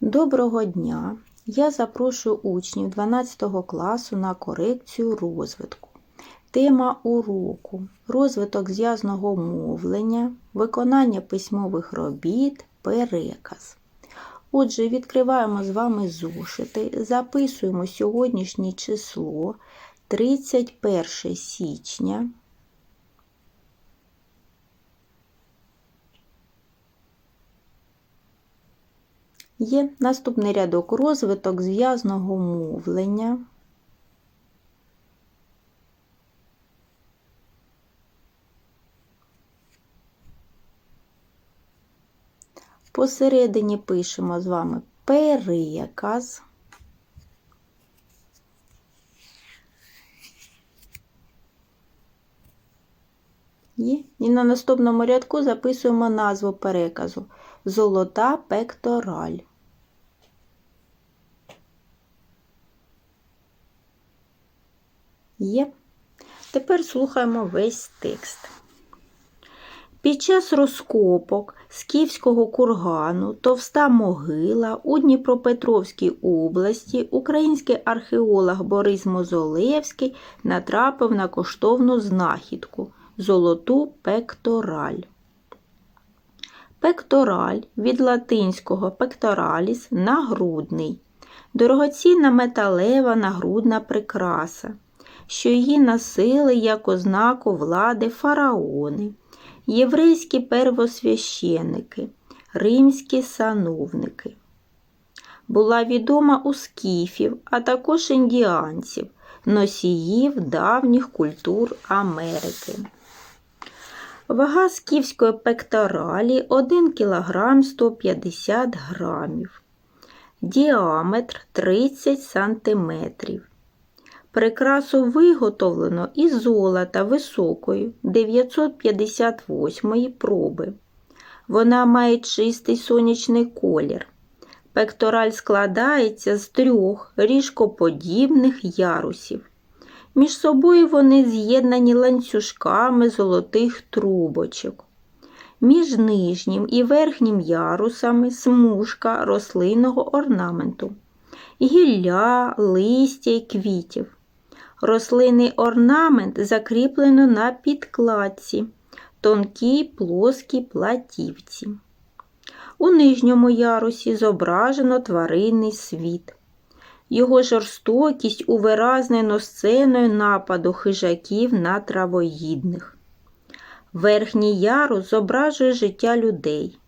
Доброго дня! Я запрошую учнів 12 класу на корекцію розвитку. Тема уроку розвиток зв'язного мовлення, виконання письмових робіт, переказ. Отже, відкриваємо з вами зошити, записуємо сьогоднішнє число 31 січня. Є наступний рядок розвиток зв'язного мовлення. Посередині пишемо з вами переказ. І на наступному рядку записуємо назву переказу Золота пектораль. Є. Тепер слухаємо весь текст. Під час розкопок Скіфського кургану Товста могила у Дніпропетровській області український археолог Борис Мозолевський натрапив на коштовну знахідку золоту пектораль. Пектораль від латинського пектораліс нагрудний, дорогоцінна металева нагрудна прикраса, що її носили як ознаку влади фараони, єврейські первосвященники, римські сановники. Була відома у скіфів, а також індіанців, носіїв давніх культур Америки. Вага скіфської пекторалі 1 кг 150 грамів. Діаметр 30 см. Прикрасу виготовлено із золота високої 958 проби. Вона має чистий сонячний колір. Пектораль складається з трьох ріжкоподібних ярусів. Між собою вони з'єднані ланцюжками золотих трубочок. Між нижнім і верхнім ярусами смужка рослинного орнаменту, гілля, листя й квітів. Рослинний орнамент закріплено на підкладці, тонкій плоскій платівці. У нижньому ярусі зображено тваринний світ. Його жорстокість увиразнено сценою нападу хижаків на травоїдних. Верхній ярус зображує життя людей.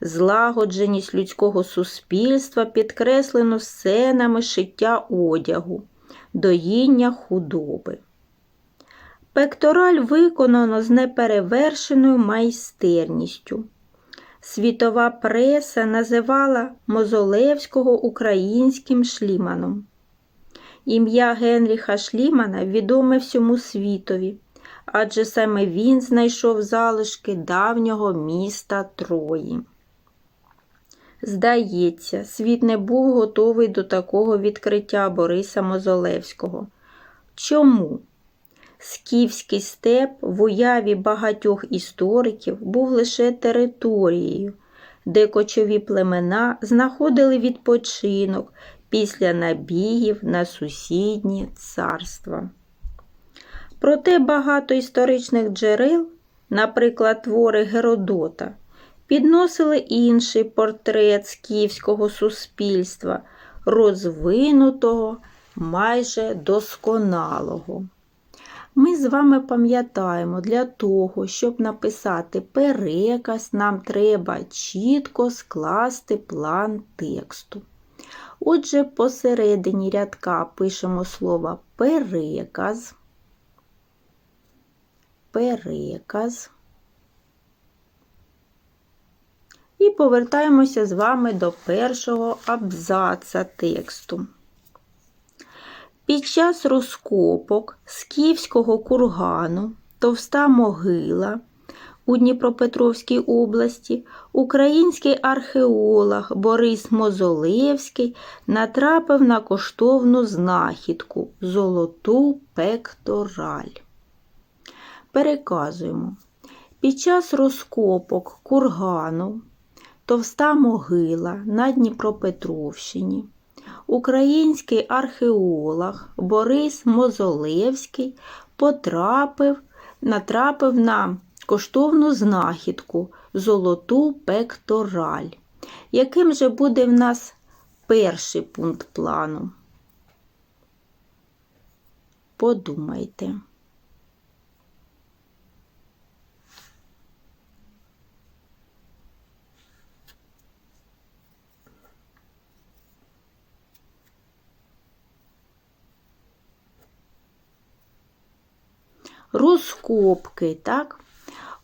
Злагодженість людського суспільства підкреслено сценами шиття одягу, доїння худоби. Пектораль виконано з неперевершеною майстерністю. Світова преса називала Мозолевського українським шліманом. Ім'я Генріха Шлімана відоме всьому світові, адже саме він знайшов залишки давнього міста Трої. Здається, світ не був готовий до такого відкриття Бориса Мозолевського. Чому? Скіфський степ в уяві багатьох істориків був лише територією, де кочові племена знаходили відпочинок після набігів на сусідні царства. Проте багато історичних джерел, наприклад, твори Геродота, підносили інший портрет скіфського суспільства, розвинутого, майже досконалого. Ми з вами пам'ятаємо, для того, щоб написати переказ, нам треба чітко скласти план тексту. Отже, посередині рядка пишемо слово переказ, переказ. І повертаємося з вами до першого абзаца тексту. Під час розкопок Скіфського кургану Товста могила у Дніпропетровській області український археолог Борис Мозолевський натрапив на коштовну знахідку золоту пектораль. Переказуємо. Під час розкопок кургану Товста могила на Дніпропетровщині. Український археолог Борис Мозолевський потрапив, натрапив на коштовну знахідку золоту пектораль. Яким же буде в нас перший пункт плану? Подумайте. Розкопки, так?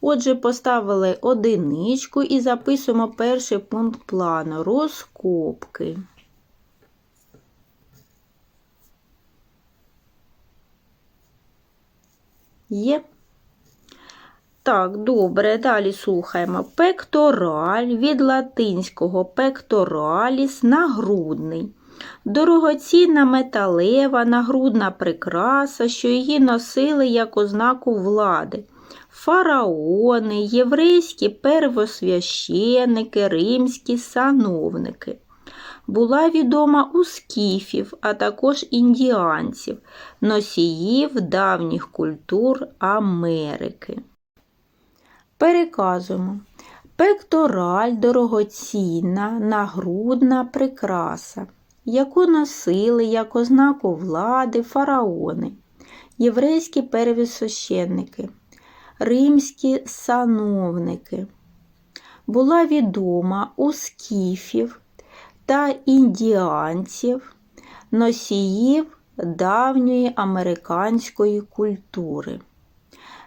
Отже, поставили одиничку і записуємо перший пункт плану. Розкопки. Є. Так, добре, далі слухаємо. Пектораль від латинського пектораліс нагрудний. Дорогоцінна металева нагрудна прикраса, що її носили як ознаку влади. Фараони, єврейські первосвященники, римські сановники. Була відома у скіфів, а також індіанців, носіїв давніх культур Америки. Переказуємо. Пектораль дорогоцінна, нагрудна прикраса, яку носили як ознаку влади фараони, єврейські первосвященники, римські сановники. Була відома у скіфів та індіанців, носіїв давньої американської культури.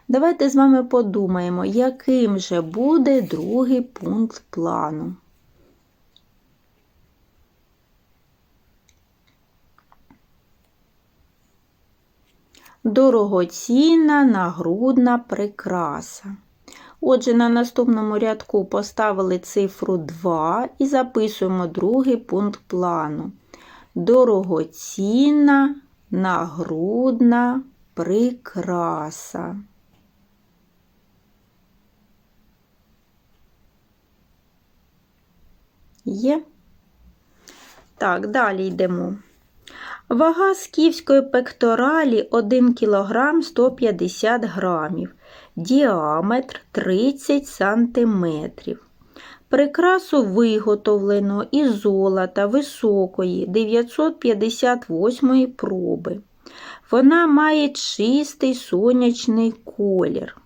Давайте з вами подумаємо, яким же буде другий пункт плану. Дорогоцінна нагрудна прикраса. Отже, на наступному рядку поставили цифру 2 і записуємо другий пункт плану. Дорогоцінна нагрудна прикраса. Є. Так, далі йдемо. Вага скіфської пекторалі 1 кг 150 грамів, діаметр 30 см. Прикрасу виготовлено із золота високої 958 проби. Вона має чистий сонячний колір.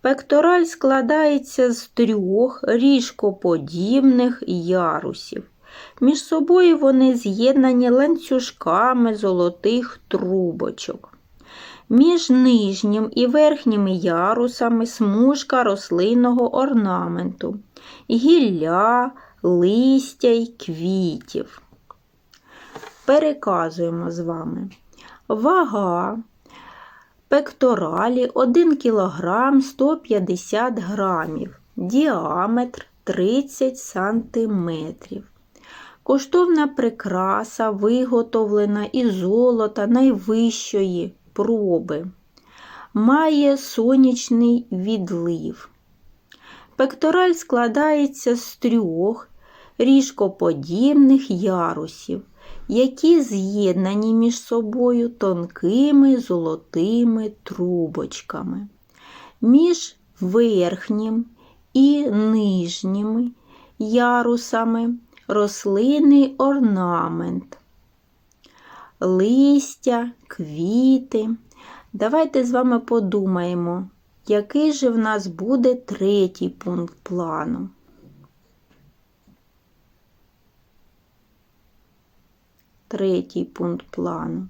Пектораль складається з трьох ріжкоподібних ярусів. Між собою вони з'єднані ланцюжками золотих трубочок. Між нижнім і верхніми ярусами смужка рослинного орнаменту, гілля, листя й квітів. Переказуємо з вами. Вага пекторалі 1 кг 150 грамів, діаметр 30 см. Коштовна прикраса виготовлена із золота найвищої проби. Має сонячний відлив. Пектораль складається з трьох ріжкоподібних ярусів, які з'єднані між собою тонкими золотими трубочками. Між верхнім і нижніми ярусами рослинний орнамент, листя, квіти. Давайте з вами подумаємо, який же в нас буде третій пункт плану. Третій пункт плану.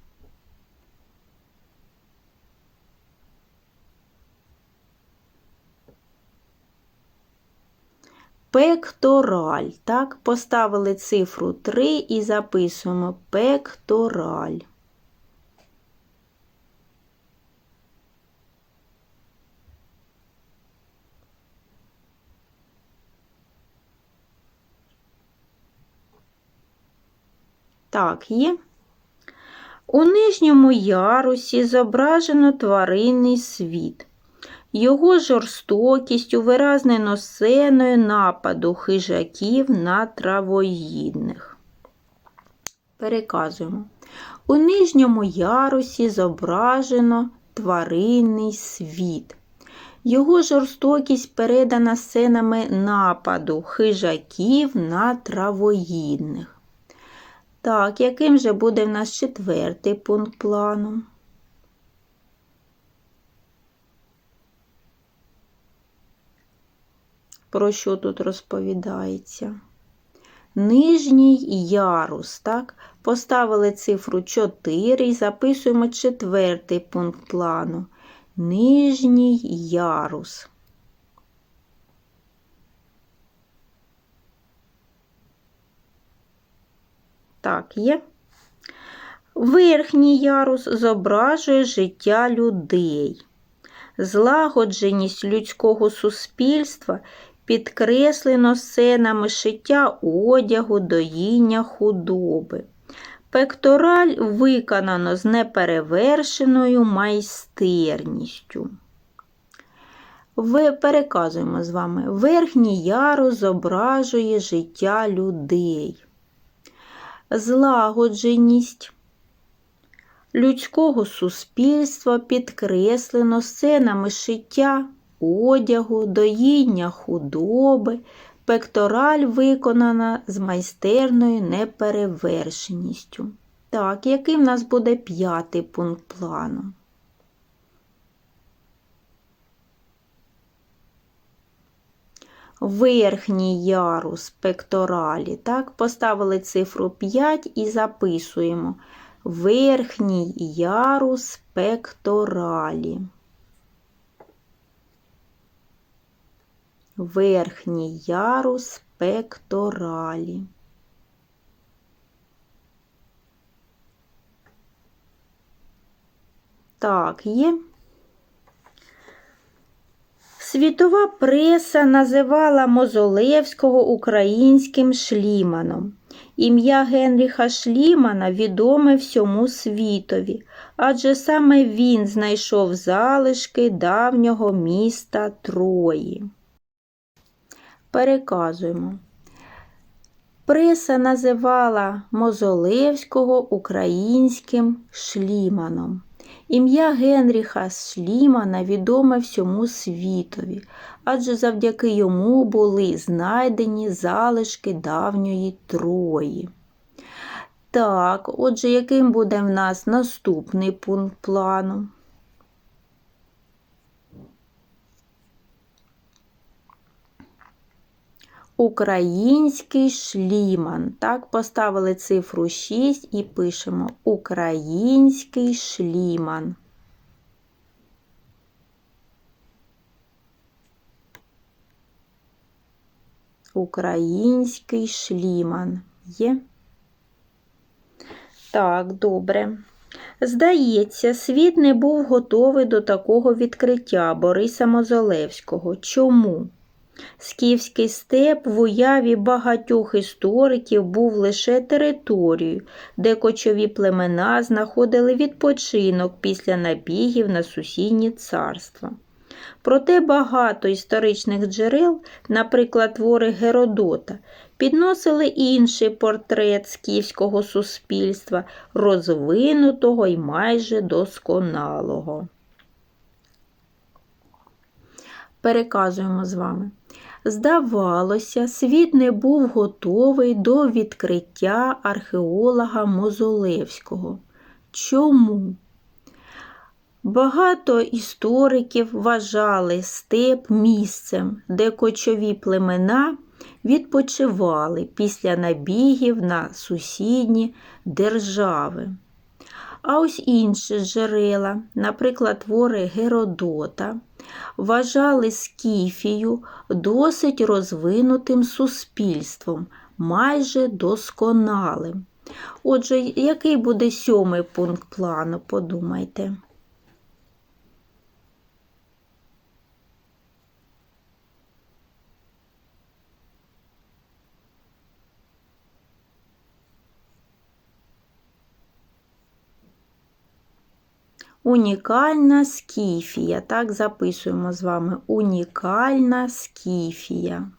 Пектораль. Так, поставили цифру 3 і записуємо пектораль. Так, є. У нижньому ярусі зображено тваринний світ. Його жорстокість увиразнено сценою нападу хижаків на травоїдних. Переказуємо. У нижньому ярусі зображено тваринний світ. Його жорстокість передана сценами нападу хижаків на травоїдних. Так, яким же буде в нас четвертий пункт плану? Про що тут розповідається? Нижній ярус, так? Поставили цифру 4 і записуємо четвертий пункт плану. Нижній ярус. Так, є. Верхній ярус зображує життя людей. Злагодженість людського суспільства підкреслено сценами шиття одягу, доїння худоби. Пектораль виконано з неперевершеною майстерністю. Ви переказуємо з вами. Верхній ярус зображує життя людей. Злагодженість людського суспільства підкреслено сценами шиття одягу, доїння худоби, пектораль виконана з майстерною неперевершеністю. Так, який в нас буде п'ятий пункт плану? Верхній ярус пекторалі. Так, поставили цифру 5 і записуємо верхній ярус пекторалі. Верхній ярус пекторалі. Так, є. Світова преса називала Мозолевського українським шліманом. Ім'я Генріха Шлімана відоме всьому світові, адже саме він знайшов залишки давнього міста Трої. Переказуємо. Преса називала Мозолевського українським шліманом. Ім'я Генріха Шлімана відоме всьому світові, адже завдяки йому були знайдені залишки давньої Трої. Так, отже, яким буде в нас наступний пункт плану? Український шліман. Так, поставили цифру 6 і пишемо Український шліман. Український шліман. Є? Так, добре. Здається, світ не був готовий до такого відкриття Бориса Мозолевського. Чому? Скіфський степ в уяві багатьох істориків був лише територією, де кочові племена знаходили відпочинок після набігів на сусідні царства. Проте багато історичних джерел, наприклад, твори Геродота, підносили інший портрет скіфського суспільства, розвинутого і майже досконалого. Переказуємо з вами. Здавалося, світ не був готовий до відкриття археолога Мозолевського. Чому? Багато істориків вважали степ місцем, де кочові племена відпочивали після набігів на сусідні держави. А ось інші джерела, наприклад, твори Геродота, вважали Скіфію досить розвинутим суспільством, майже досконалим. Отже, який буде сьомий пункт плану, подумайте. Унікальна скіфія. Так, записуємо з вами унікальна скіфія.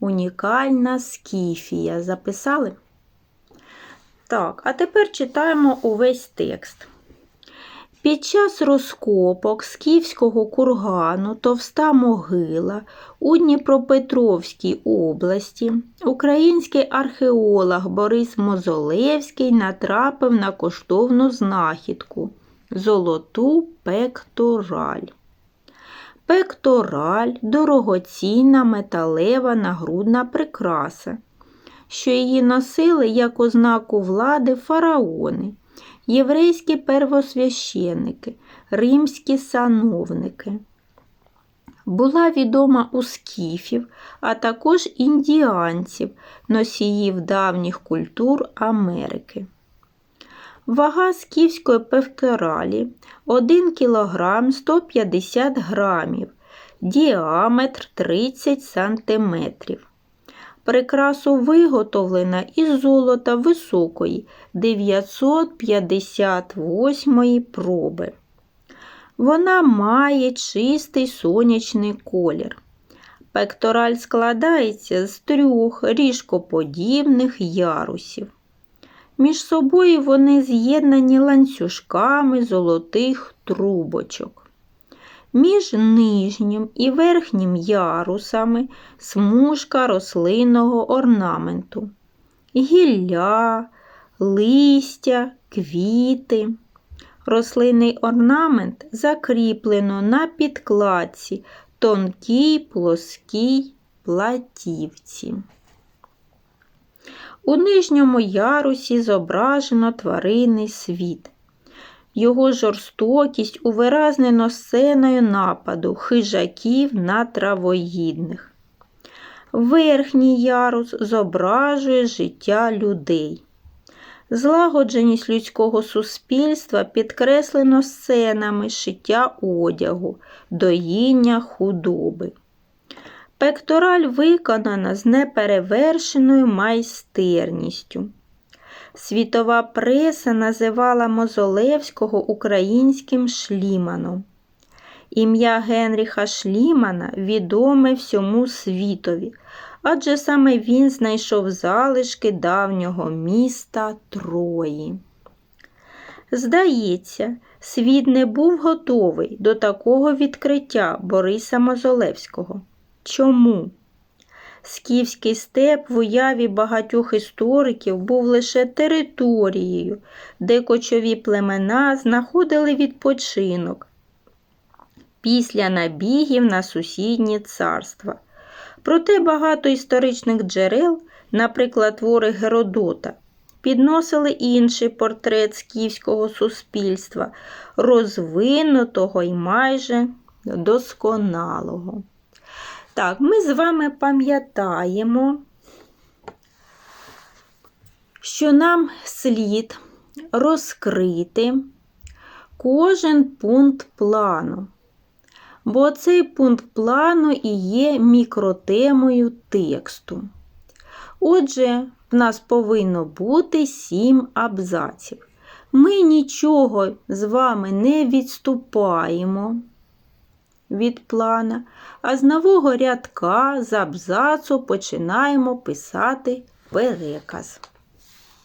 Унікальна скіфія. Записали? Так, а тепер читаємо увесь текст. Під час розкопок Скіфського кургану Товста могила у Дніпропетровській області український археолог Борис Мозолевський натрапив на коштовну знахідку золоту пектораль. Пектораль дорогоцінна металева нагрудна прикраса, що її носили як ознаку влади фараони єврейські первосвященники, римські сановники. Була відома у скіфів, а також індіанців, носіїв давніх культур Америки. Вага скіфської певторалі 1 кг 150 грамів, діаметр 30 см. Прикрасу виготовлена із золота високої 958 проби. Вона має чистий сонячний колір. Пектораль складається з трьох ріжкоподібних ярусів. Між собою вони з'єднані ланцюжками золотих трубочок. Між нижнім і верхнім ярусами смужка рослинного орнаменту, гілля, листя, квіти. Рослинний орнамент закріплено на підкладці тонкій плоскій платівці. У нижньому ярусі зображено тваринний світ. Його жорстокість увиразнено сценою нападу хижаків на травоїдних. Верхній ярус зображує життя людей. Злагодженість людського суспільства підкреслено сценами шиття одягу, доїння худоби. Пектораль виконана з неперевершеною майстерністю. Світова преса називала Мозолевського українським шліманом. Ім'я Генріха Шлімана відоме всьому світові, адже саме він знайшов залишки давнього міста Трої. Здається, світ не був готовий до такого відкриття Бориса Мозолевського. Чому? Скіфський степ в уяві багатьох істориків був лише територією, де кочові племена знаходили відпочинок після набігів на сусідні царства. Проте багато історичних джерел, наприклад, твори Геродота, підносили інший портрет скіфського суспільства, розвинутого і майже досконалого. Так, ми з вами пам'ятаємо, що нам слід розкрити кожен пункт плану, бо цей пункт плану і є мікротемою тексту. Отже, в нас повинно бути сім абзаців. Ми нічого з вами не відступаємо від плана, а з нового рядка з абзацу починаємо писати переказ.